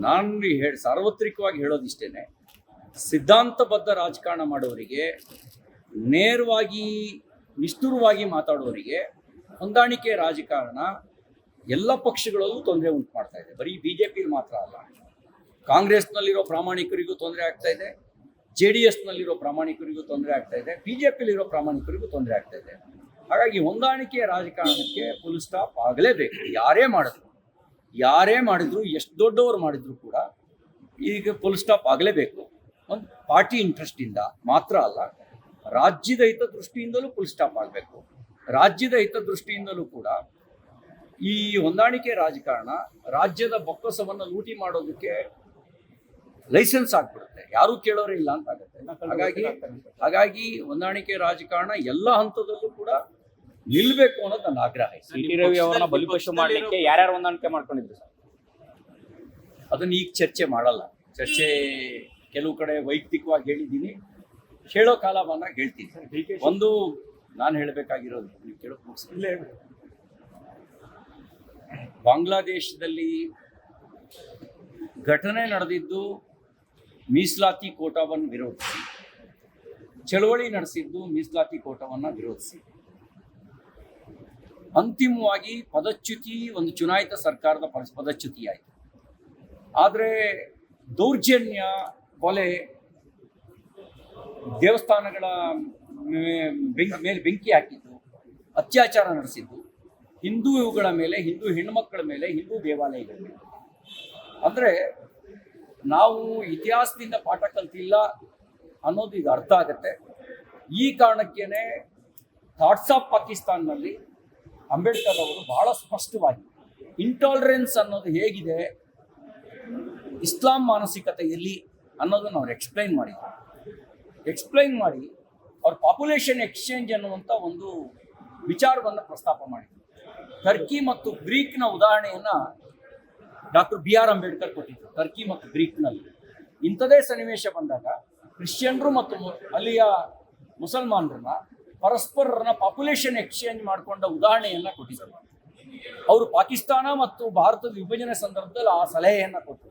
ನಾನು ಹೇಳಿ ಸಾರ್ವತ್ರಿಕವಾಗಿ ಹೇಳೋದಿಷ್ಟೇನೆ, ಸಿದ್ಧಾಂತಬದ್ಧ ರಾಜಕಾರಣ ಮಾಡೋರಿಗೆ, ನೇರವಾಗಿ, ನಿಷ್ಠುರವಾಗಿ ಮಾತಾಡೋರಿಗೆ ಹೊಂದಾಣಿಕೆ ರಾಜಕಾರಣ ಎಲ್ಲ ಪಕ್ಷಗಳಲ್ಲೂ ತೊಂದರೆ ಉಂಟು ಮಾಡ್ತಾ ಇದೆ. ಬರೀ ಬಿ ಜೆ ಮಾತ್ರ ಅಲ್ಲ. ಕಾಂಗ್ರೆಸ್ನಲ್ಲಿರೋ ಪ್ರಾಮಾಣಿಕರಿಗೂ ತೊಂದರೆ ಆಗ್ತಾ ಇದೆ, ಜೆ ಡಿ ಎಸ್ನಲ್ಲಿರೋ ಪ್ರಾಮಾಣಿಕರಿಗೂ ತೊಂದರೆ ಆಗ್ತಾ ಇದೆ ಬಿ ಜೆ ಪಿಲಿರೋ ಪ್ರಾಮಾಣಿಕರಿಗೂ ತೊಂದರೆ ಆಗ್ತಾ ಇದೆ. ಹಾಗಾಗಿ ಹೊಂದಾಣಿಕೆಯ ರಾಜಕಾರಣಕ್ಕೆ ಫುಲ್ ಸ್ಟಾಪ್ ಆಗಲೇಬೇಕು. ಯಾರೇ ಮಾಡಿದ್ರು. ಯಾರೇ ಮಾಡಿದ್ರು ಎಷ್ಟು ದೊಡ್ಡವರು ಮಾಡಿದ್ರು ಕೂಡ ಈಗ ಫುಲ್ ಸ್ಟಾಪ್ ಆಗಲೇಬೇಕು. ಒಂದು ಪಾರ್ಟಿ ಇಂಟ್ರೆಸ್ಟಿಂದ ಮಾತ್ರ ಅಲ್ಲ ರಾಜ್ಯದ ಹಿತದೃಷ್ಟಿಯಿಂದಲೂ ಫುಲ್ ಸ್ಟಾಪ್ ಆಗಬೇಕು. ರಾಜ್ಯದ ಹಿತದೃಷ್ಟಿಯಿಂದಲೂ ಕೂಡ ಈ ಹೊಂದಾಣಿಕೆ ರಾಜಕಾರಣ ರಾಜ್ಯದ ಬೊಕ್ಕಸವನ್ನು ಲೂಟಿ ಮಾಡೋದಕ್ಕೆ ಲೈಸೆನ್ಸ್ ಆಗ್ಬಿಡುತ್ತೆ. ಯಾರು ಕೇಳೋರೇ ಇಲ್ಲ ಅಂತ ಆಗುತ್ತೆ. ಹಾಗಾಗಿ ಹಾಗಾಗಿ ಹೊಂದಾಣಿಕೆ ರಾಜಕಾರಣ ಎಲ್ಲ ಹಂತದಲ್ಲೂ ಕೂಡ ನಿಲ್ಬೇಕು ಅನ್ನೋದು ನನ್ನ ಆಗ್ರಹ. ಶ್ರೀ ಸಿ ಟಿ ರವಿ ಅವರನ್ನ ಬಲಿಪಶು ಮಾಡ್ಲಿಕ್ಕೆ ಯಾರ್ಯಾರು ಹೊಂದಾಣಿಕೆ ಮಾಡ್ಕೊಂಡಿದ್ರು ಸರ್? ಅದನ್ನ ಈಗ ಚರ್ಚೆ ಮಾಡಲ್ಲ. ಚರ್ಚೆ ಕೆಲವು ಕಡೆ ವೈಯಕ್ತಿಕವಾಗಿ ಹೇಳಿದ್ದೀನಿ. ಹೇಳೋ ಕಾಲ ಬಂದಾಗ ಹೇಳ್ತೀನಿ. ಒಂದು ನಾನು ಹೇಳಬೇಕಾಗಿರೋದು. ನೀವು ಕೇಳೋಕೆ ಮುಗಿಸ್ತೀನಿ ಬಾಂಗ್ಲಾದೇಶದಲ್ಲಿ ಘಟನೆ ನಡೆದಿದ್ದು ಮೀಸಲಾತಿ ಕೋಟಾವನ್ನು ವಿರೋಧಿಸಿ. ಚಳವಳಿ ನಡೆಸಿದ್ದು ಮೀಸಲಾತಿ ಕೋಟವನ್ನು ವಿರೋಧಿಸಿ. ಅಂತಿಮವಾಗಿ ಪದಚ್ಯುತಿ, ಒಂದು ಚುನಾಯಿತ ಸರ್ಕಾರದ ಪದಚ್ಯುತಿಯಾಯಿತು ಪದಚ್ಯುತಿ ಆದರೆ ದೌರ್ಜನ್ಯ, ಕೊಲೆ, ದೇವಸ್ಥಾನಗಳ ಬೆಂಕಿ, ಮೇಲೆ ಬೆಂಕಿ ಹಾಕಿದ್ದು, ಅತ್ಯಾಚಾರ ನಡೆಸಿದ್ದು ಹಿಂದೂಗಳ ಮೇಲೆ, ಹಿಂದೂ ಹೆಣ್ಮಕ್ಕಳ ಮೇಲೆ, ಹಿಂದೂ ದೇವಾಲಯಗಳ ಮೇಲೆ. ಅಂದರೆ ನಾವು ಇತಿಹಾಸದಿಂದ ಪಾಠ ಕಲ್ತಿಲ್ಲ ಅನ್ನೋದು ಈಗ ಅರ್ಥ ಆಗುತ್ತೆ. ಈ ಕಾರಣಕ್ಕೇನೆ ಥಾಟ್ಸ್ ಆಫ್ ಪಾಕಿಸ್ತಾನ್ನಲ್ಲಿ ಅಂಬೇಡ್ಕರ್ ಅವರು ಬಹಳ ಸ್ಪಷ್ಟವಾಗಿ ಇಂಟಾಲರೆನ್ಸ್ ಅನ್ನೋದು ಹೇಗಿದೆ, ಇಸ್ಲಾಂ ಮಾನಸಿಕತೆ ಎಲ್ಲಿ ಅನ್ನೋದನ್ನು ಅವ್ರು ಎಕ್ಸ್ಪ್ಲೈನ್ ಮಾಡಿದ್ರು ಎಕ್ಸ್ಪ್ಲೈನ್ ಮಾಡಿ ಅವ್ರ ಪಾಪ್ಯುಲೇಷನ್ ಎಕ್ಸ್ಚೇಂಜ್ ಅನ್ನುವಂಥ ಒಂದು ವಿಚಾರವನ್ನು ಪ್ರಸ್ತಾಪ ಮಾಡಿದ್ರು ಟರ್ಕಿ ಮತ್ತು ಗ್ರೀಕ್ನ ಉದಾಹರಣೆಯನ್ನು ಡಾಕ್ಟರ್ ಬಿ ಆರ್ ಅಂಬೇಡ್ಕರ್ ಕೊಟ್ಟಿದ್ರು ಟರ್ಕಿ ಮತ್ತು ಗ್ರೀಕ್ನಲ್ಲಿ ಇಂಥದೇ ಸನ್ನಿವೇಶ ಬಂದಾಗ, ಕ್ರಿಶ್ಚಿಯನ್ರು ಮತ್ತು ಅಲ್ಲಿಯ ಮುಸಲ್ಮಾನರನ್ನ ಪರಸ್ಪರರನ್ನ ಪಾಪ್ಯುಲೇಷನ್ ಎಕ್ಸ್ಚೇಂಜ್ ಮಾಡಿಕೊಂಡ ಉದಾಹರಣೆಯನ್ನ ಕೊಟ್ಟಿದ್ದಾರೆ. ಅವರು ಪಾಕಿಸ್ತಾನ ಮತ್ತು ಭಾರತದ ವಿಭಜನೆ ಸಂದರ್ಭದಲ್ಲಿ ಆ ಸಲಹೆಯನ್ನ ಕೊಟ್ಟರು